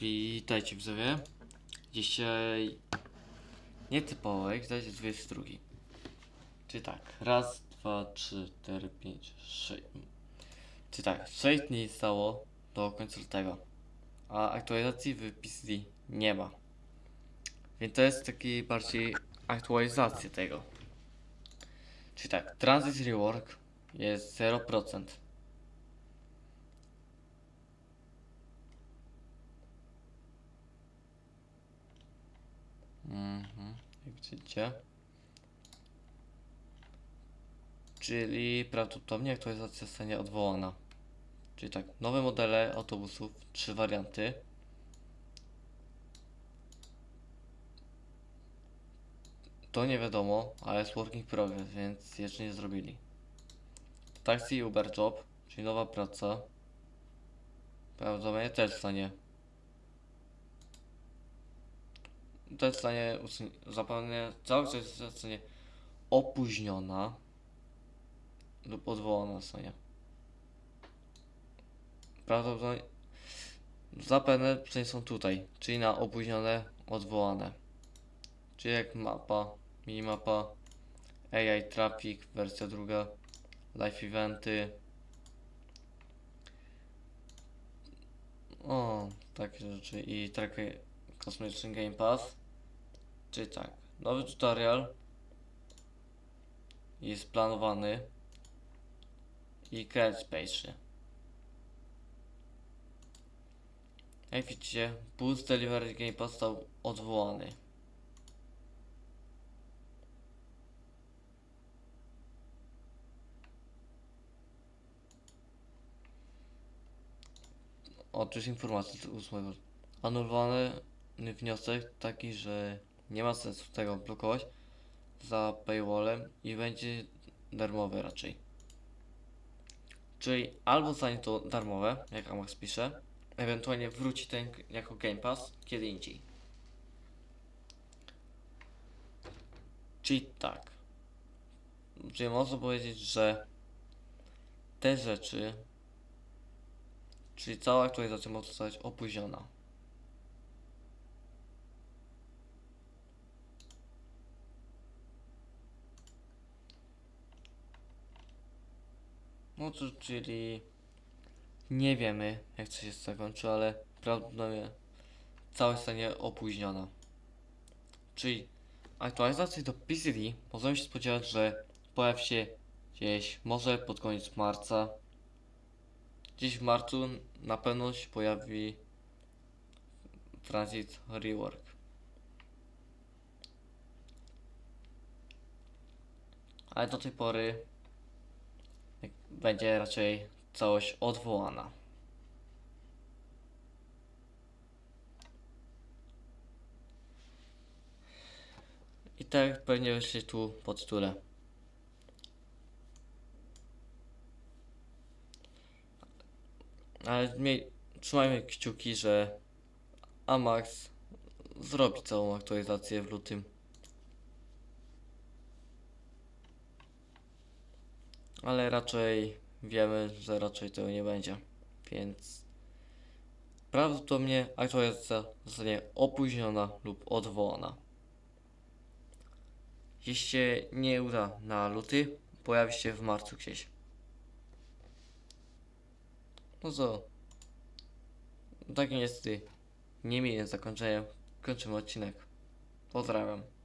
Witajcie widzowie. Dzisiaj nietypowej, zdajcie 22. Czyli tak, raz, dwa, trzy, cztery, pięć, sześć. Czyli tak, 6 dni stało do końca lutego, a aktualizacji w PCD nie ma. Więc to jest taki bardziej aktualizacja tego. Czyli tak, Transit Rework jest 0%. Mhm, jak widzicie. Czyli prawdopodobnie aktualizacja zostanie odwołana. Czyli tak, nowe modele autobusów, trzy warianty. To nie wiadomo, ale jest working progress, więc jeszcze nie zrobili. Taxi i Uber Job, czyli nowa praca. Prawdopodobnie też zostanie to zostanie usun- zapewne całość zostanie opóźniona lub odwołana zostanie. Prawdopodobnie zapewne są tutaj, czyli na opóźnione, odwołane. Czyli jak mapa, minimapa, AI Traffic, wersja druga, live eventy. O, takie rzeczy i takie kosmetyczny Game Pass. Czyli tak, nowy tutorial jest planowany i credit space. Jak widzicie, Boost Delivery Game Pass został odwołany. Otóż informacja z 8. Anulowany wniosek taki, że nie ma sensu tego blokować za paywallem i będzie darmowe raczej. Czyli albo zostanie to darmowe, jak Amax pisze, ewentualnie wróci ten jako Game Pass kiedy indziej. Czyli tak. Czyli można powiedzieć, że te rzeczy, czyli cała aktualizacja może zostać opóźniona. No to czyli nie wiemy jak to się zakończy, ale prawdopodobnie całość zostanie opóźniona. Czyli aktualizacji do PCD możemy się spodziewać, że pojawi się gdzieś może pod koniec marca. Gdzieś w marcu na pewno się pojawi Transit Rework. Ale do tej pory będzie raczej całość odwołana. I tak pewnie się tu pod tytule. Ale trzymajmy kciuki, że Amax zrobi całą aktualizację w lutym. Ale raczej wiemy, że raczej tego nie będzie. Więc prawdopodobnie aktualizacja zostanie opóźniona lub odwołana. Jeśli się nie uda na luty, pojawi się w marcu gdzieś. No co? Takim niestety niemiłym zakończeniem kończymy odcinek. Pozdrawiam.